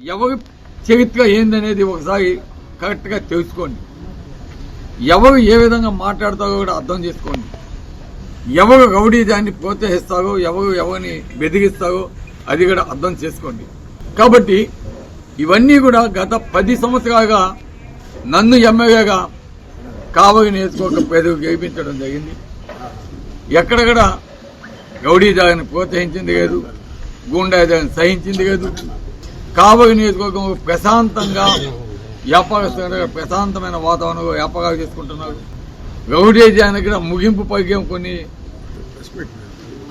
ఎవరి చరిత్ర ఏందనేది ఒకసారి కరెక్ట్గా తెలుసుకోండి. ఎవరు ఏ విధంగా మాట్లాడతారో కూడా అర్థం చేసుకోండి. ఎవరు రౌడీ దాన్ని ప్రోత్సహిస్తారో ఎవరు ఎవరిని బెదిరిస్తారో అది కూడా అర్థం చేసుకోండి. కాబట్టి ఇవన్నీ కూడా గత పది సంవత్సరాలుగా నన్ను ఎమ్మెల్యేగా కావలి నేర్చుకోక పేరు గెలిపించడం జరిగింది. ఎక్కడెక్కడ గౌడీజాగాన్ని ప్రోత్సహించింది లేదు గూండాజాగాన్ని సహించింది లేదు. కావలి నియోజకవర్గం ప్రశాంతంగా వ్యాపారస్తులుగా ప్రశాంతమైన వాతావరణంలో వ్యాపారాలు చేసుకుంటున్నారు. గౌడీజానికి కూడా ముగింపు పైకేం కొన్ని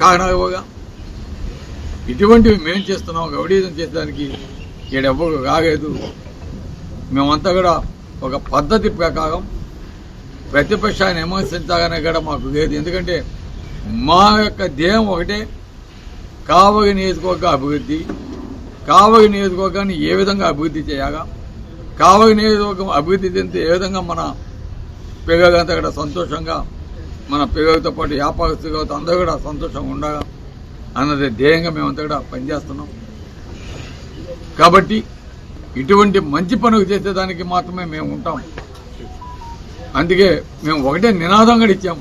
కారణాలుగా ఇటువంటివి మేము చేస్తున్నాం గౌడీజం చేసేదానికి ఈడెవ్వరు రాలేదు. మేమంతా కూడా ఒక పద్ధతి ప్రకారం ప్రతిపక్షాన్ని విమర్శించాలనే కూడా మాకు లేదు. ఎందుకంటే మా యొక్క ధ్యేయం ఒకటే కావలి నియోజకవర్గ అభివృద్ధి. కావలి నియోజకవర్గాన్ని ఏ విధంగా అభివృద్ధి చేయగా కావలి నియోజకవర్గం అభివృద్ధి చెందితే ఏ విధంగా మన పిల్లలంతా కూడా సంతోషంగా మన పిల్లలతో పాటు వ్యాపారస్తులతో అందరూ కూడా సంతోషంగా ఉండగా అన్నది ధ్యేయంగా మేమంతా కూడా పనిచేస్తున్నాం. కాబట్టి ఇటువంటి మంచి పనులు చేసేదానికి మాత్రమే మేము ఉంటాం. అందుకే మేము ఒకటే నినాదం కూడా ఇచ్చాం.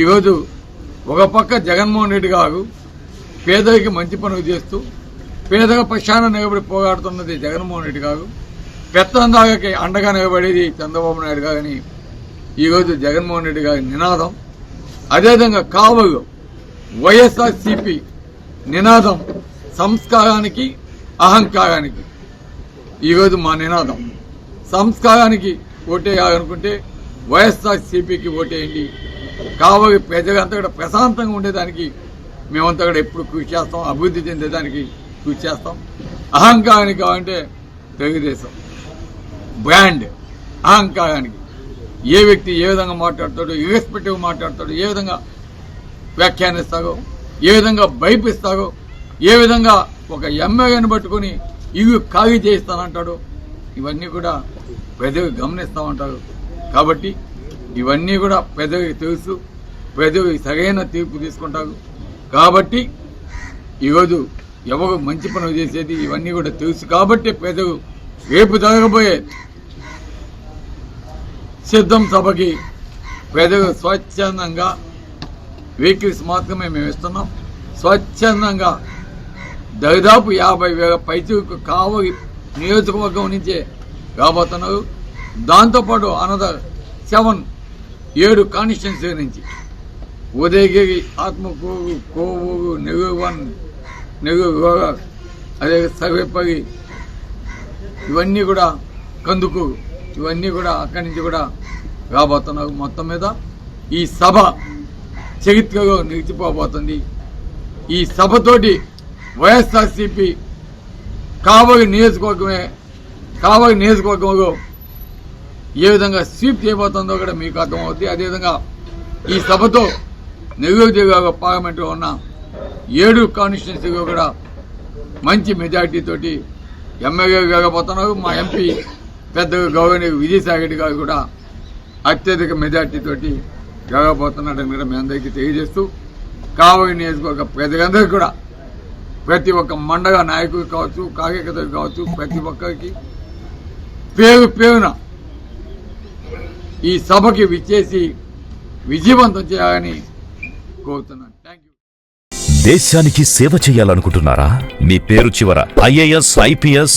ఈరోజు ఒక పక్క జగన్మోహన్ రెడ్డి గారు పేదలకి మంచి పనులు చేస్తూ పేదల పక్షాన నిలబడి పోరాడుతున్నది జగన్మోహన్ రెడ్డి గారు పెత్తందాగకి అండగా నిలబడేది చంద్రబాబు నాయుడు గారని ఈరోజు జగన్మోహన్ రెడ్డి గారి నినాదం. అదేవిధంగా కావలు వైఎస్ఆర్సిపి నినాదం సంస్కారానికి అహంకారానికి. ఈరోజు మా నినాదం. సంస్కారానికి ఓటేయాలనుకుంటే వైఎస్ఆర్ సిపికి ఓటేయండి. కావలి ప్రజలంతా కూడా ప్రశాంతంగా ఉండేదానికి మేమంతా కూడా ఎప్పుడు కృషి చేస్తాం అభివృద్ధి చెందేదానికి కృషి చేస్తాం అహంకారానికి కావాలంటే తెలుగుదేశం. బ్రాండ్. అహంకారానికి. ఏ వ్యక్తి ఏ విధంగా మాట్లాడతాడు ఇర్రెస్పెక్టివ్ మాట్లాడతాడు ఏ విధంగా వ్యాఖ్యానిస్తారో ఏ విధంగా భయపిస్తారో ఏ విధంగా ఒక ఎమ్మెల్యేని పట్టుకొని ఇవి ఖాళీ చేయిస్తానంటాడు ఇవన్నీ కూడా ప్రజలు గమనిస్తూ ఉంటారు. కాబట్టి ఇవన్నీ కూడా ప్రజలకు తెలుసు. ప్రజలు సరైన తీర్పు తీసుకుంటారు. కాబట్టి ఈరోజు ఎవరు మంచి పనులు చేసేది ఇవన్నీ కూడా తెలుసు కాబట్టి ప్రజలు రేపు జరగబోయే సిద్ధం సభకి ప్రజలు స్వచ్ఛందంగా వెహికల్స్ మాత్రమే మేము ఇస్తున్నాం. స్వచ్ఛందంగా దాదాపు యాభై వేల పైచుకు కావలి నియోజకవర్గం నుంచే రాబోతున్నారు. దాంతోపాటు అనదర్ సెవెన్ ఏడు కాన్స్టిట్యున్సీ నుంచి. ఉదయగిరి ఆత్మకూరు కోవూరు నెల్లూరు వన్ అదే సర్వేపల్లి ఇవన్నీ కూడా కందుకు ఇవన్నీ కూడా అక్కడి నుంచి కూడా రాబోతున్నారు మొత్తం మీద ఈ సభ చరిత్రలో నిలిచిపోబోతుంది. ఈ సభతోటి వైఎస్ఆర్సిపి కావలి నియోజకవర్గమే కావలి నియోజకవర్గంలో ఏ విధంగా స్వీప్ చేయబోతుందో కూడా మీకు అర్థమవుతుంది అదేవిధంగా ఈ సభతో నెల్లూరు జిల్లాలో పార్లమెంట్లో ఉన్న ఏడు కాన్స్టిట్యున్సీగా కూడా మంచి మెజార్టీ తోటి ఎమ్మెల్యే కాకపోతున్నావు మా ఎంపీ పెద్ద గౌరవనీయ విజయసాగర్ గారు కూడా అత్యధిక మెజార్టీ తోటి జరగబోతున్నాడని కూడా మీ అందరికీ తెలియజేస్తూ కావలి నియోజకవర్గ ప్రజలందరికీ కూడా ప్రతి ఒక్క మండల నాయకుడు కావచ్చు కార్యకర్తలు కావచ్చు ప్రతి ఒక్కరికి పేరు పేరున ఈ సభకి విచ్చేసి విజయవంతం చేయాలని కోరుతున్నాను. థ్యాంక్ యూ దేశానికి సేవ చేయాలనుకుంటున్నారా? మీ పేరు చివర ఐఏఎస్ ఐపీఎస్